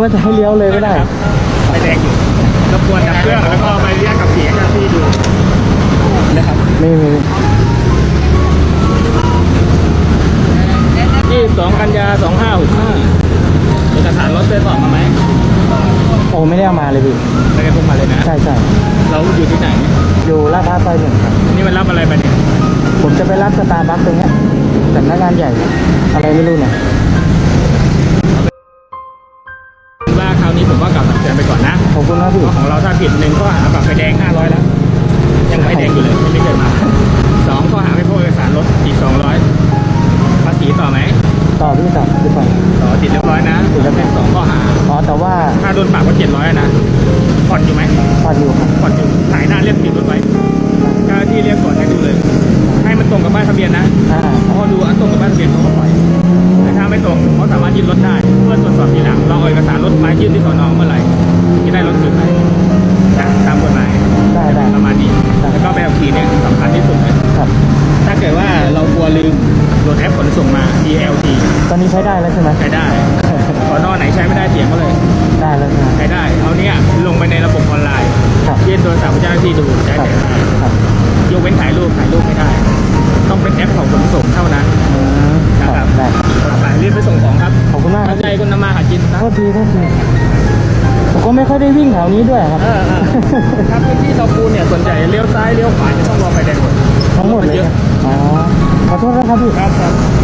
ว่าจะให้เลี้ยวเลยก็ได้ ไฟแดงอยู่รบกวนดับเครื่องแล้วก็ไปเรียกกับเสียงเจ้าที่ดูนะครับไม่มี22กันยา2565เอกสารรถได้สอบมาไหมโอ้ไม่ได้เอามาเลยพี่ไม่ได้พกมาเลยนะ ใช่ใช่เราอยู่ที่ไหน อยู่ลาดพร้าวซอยหนึ่งครับ นี่มันรับอะไรไปเนี่ย ผมจะไปรับสตาร์บัคตรงเนี้ยสำนักงานใหญ่ อะไรไม่รู้เนี่ย ผิดหนึ่งข้อหาปรับไฟแดง 500 แล้ว ยังไฟแดงอยู่เลยยังไม่เกิดมาสองข้อหาไม่พกเอกสารรถอีก 200ภาษีต่อไหมต่อพี่ต่อพี่ต่อต่อติดเรียบร้อยนะติดแล้วเป็นสองข้อหาอ๋อแต่ว่าถ้าโดนปรับก็700นะผ่อนอยู่ไหมพออยู่ครับผ่อนอยู่ถ่ายหน้าเรียกผิดรถไว้เจ้าหน้าที่เรียกก่อนให้ดูเลย ให้มันตรงกับป้ายทะเบียนนะอ่าพอดูอันตรงกับป้ายทะเบียนเขาก็ปล่อยแต่ถ้าไม่ตรงเขาสามารถยึดรถได้ เพื่อตรวจสอบทีหลังเราเอาเอกสารรถมายื่นที่สอนอเมื่อไหร่จะได้รถคืนไหมนะตามกฎหมาย ได้ได้ ประมาณนี้แล้วก็ไปขับขี่เนี่ยสำคัญที่สุดเลย ครับ ถ้าเกิดว่าเรากลัวลืม โหลดแอปขนส่งมา DLT ตอนนี้ใช้ได้แล้วใช่ไหมใช้ได้สอนอไหนใช้ไม่ได้เถียงเขาเลย ได้แล้วใช่ไหมใช้ได้ เอาเนี้ยลงไปในระบบออนไลน์ครับยื่นโทรศัพท์ให้เจ้าหน้าที่ดูได้ครับเลยครับยกเว้นถ่ายรูปถ่ายรูปไม่ได้ ต้องเป็นแอปของขนส่งเท่านั้นอืมครับได้ครับไปรีบไปส่งของครับ ขอบคุณมากคตั้รับงใจคุณนำมาหากินนะโทษทีโทษทีผมก็ไม่ค่อยได้วิ่งแถวนี้ด้วยครับเออเออครับพื้นที่เตาปูนเนี่ยส่วนใหญ่เลี้ยวซ้ายเลี้ยวขวาจะต้องรอไฟแดงหมดทั้งหมดเลยเยอะ อ๋อขอโทษนะครับพี่ ครับครับ